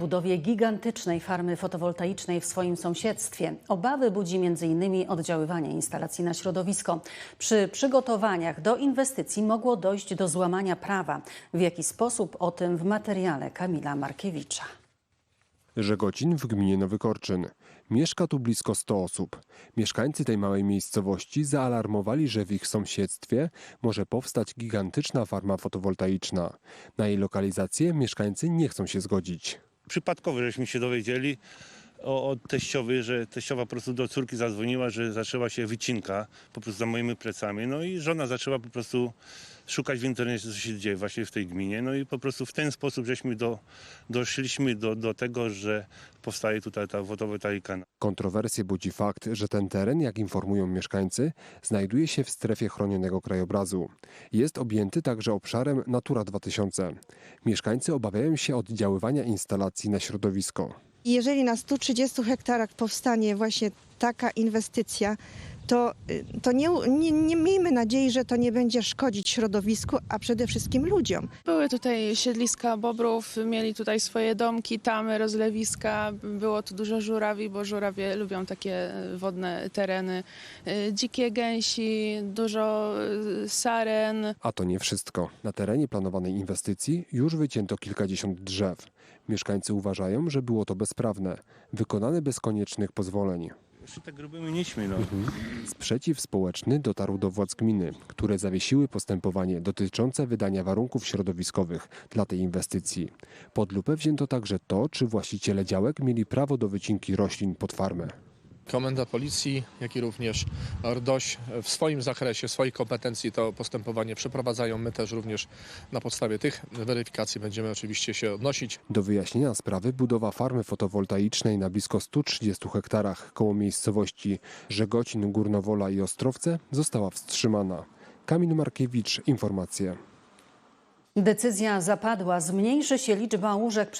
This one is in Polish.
budowie gigantycznej farmy fotowoltaicznej w swoim sąsiedztwie. Obawy budzi m.in. oddziaływanie instalacji na środowisko. Przy przygotowaniach do inwestycji mogło dojść do złamania prawa. W jaki sposób o tym w materiale Kamila Markiewicza. Żegocin w gminie Nowy Korczyn. Mieszka tu blisko 100 osób. Mieszkańcy tej małej miejscowości zaalarmowali, że w ich sąsiedztwie może powstać gigantyczna farma fotowoltaiczna. Na jej lokalizację mieszkańcy nie chcą się zgodzić. Przypadkowo żeśmy się dowiedzieli o, od teściowej, że teściowa po prostu do córki zadzwoniła, że zaczęła się wycinka po prostu za moimi plecami. No i żona zaczęła po prostu szukać w internecie, co się dzieje właśnie w tej gminie. No i po prostu w ten sposób żeśmy do, doszliśmy do, do tego, że powstaje tutaj ta fotowoltaika. Kontrowersje budzi fakt, że ten teren, jak informują mieszkańcy, znajduje się w strefie chronionego krajobrazu. Jest objęty także obszarem Natura 2000. Mieszkańcy obawiają się oddziaływania instalacji na środowisko. Jeżeli na 130 hektarach powstanie właśnie taka inwestycja, to, y, to nie, nie, nie miejmy nadziei, że to nie będzie szkodzić środowisku, a przede wszystkim ludziom. Były tutaj siedliska bobrów, mieli tutaj swoje domki, tamy, rozlewiska. Było tu dużo żurawi, bo żurawie lubią takie wodne tereny. Y, Dzikie gęsi, dużo y, saren. A to nie wszystko. Na terenie planowanej inwestycji już wycięto kilkadziesiąt drzew. Mieszkańcy uważają, że było to bezprawne, wykonane bez koniecznych pozwoleń. Jeszcze tak grubymi nićmi, no. Sprzeciw społeczny dotarł do władz gminy, które zawiesiły postępowanie dotyczące wydania warunków środowiskowych dla tej inwestycji. Pod lupę wzięto także to, czy właściciele działek mieli prawo do wycinki roślin pod farmę. Komenda Policji, jak i również RDOŚ w swoim zakresie, swoich kompetencji to postępowanie przeprowadzają. My też również na podstawie tych weryfikacji będziemy oczywiście się odnosić. Do wyjaśnienia sprawy budowa farmy fotowoltaicznej na blisko 130 hektarach koło miejscowości Żegocin, Górnowola i Ostrowce została wstrzymana. Kamil Markiewicz, informacje. Decyzja zapadła, zmniejszy się liczba łóżek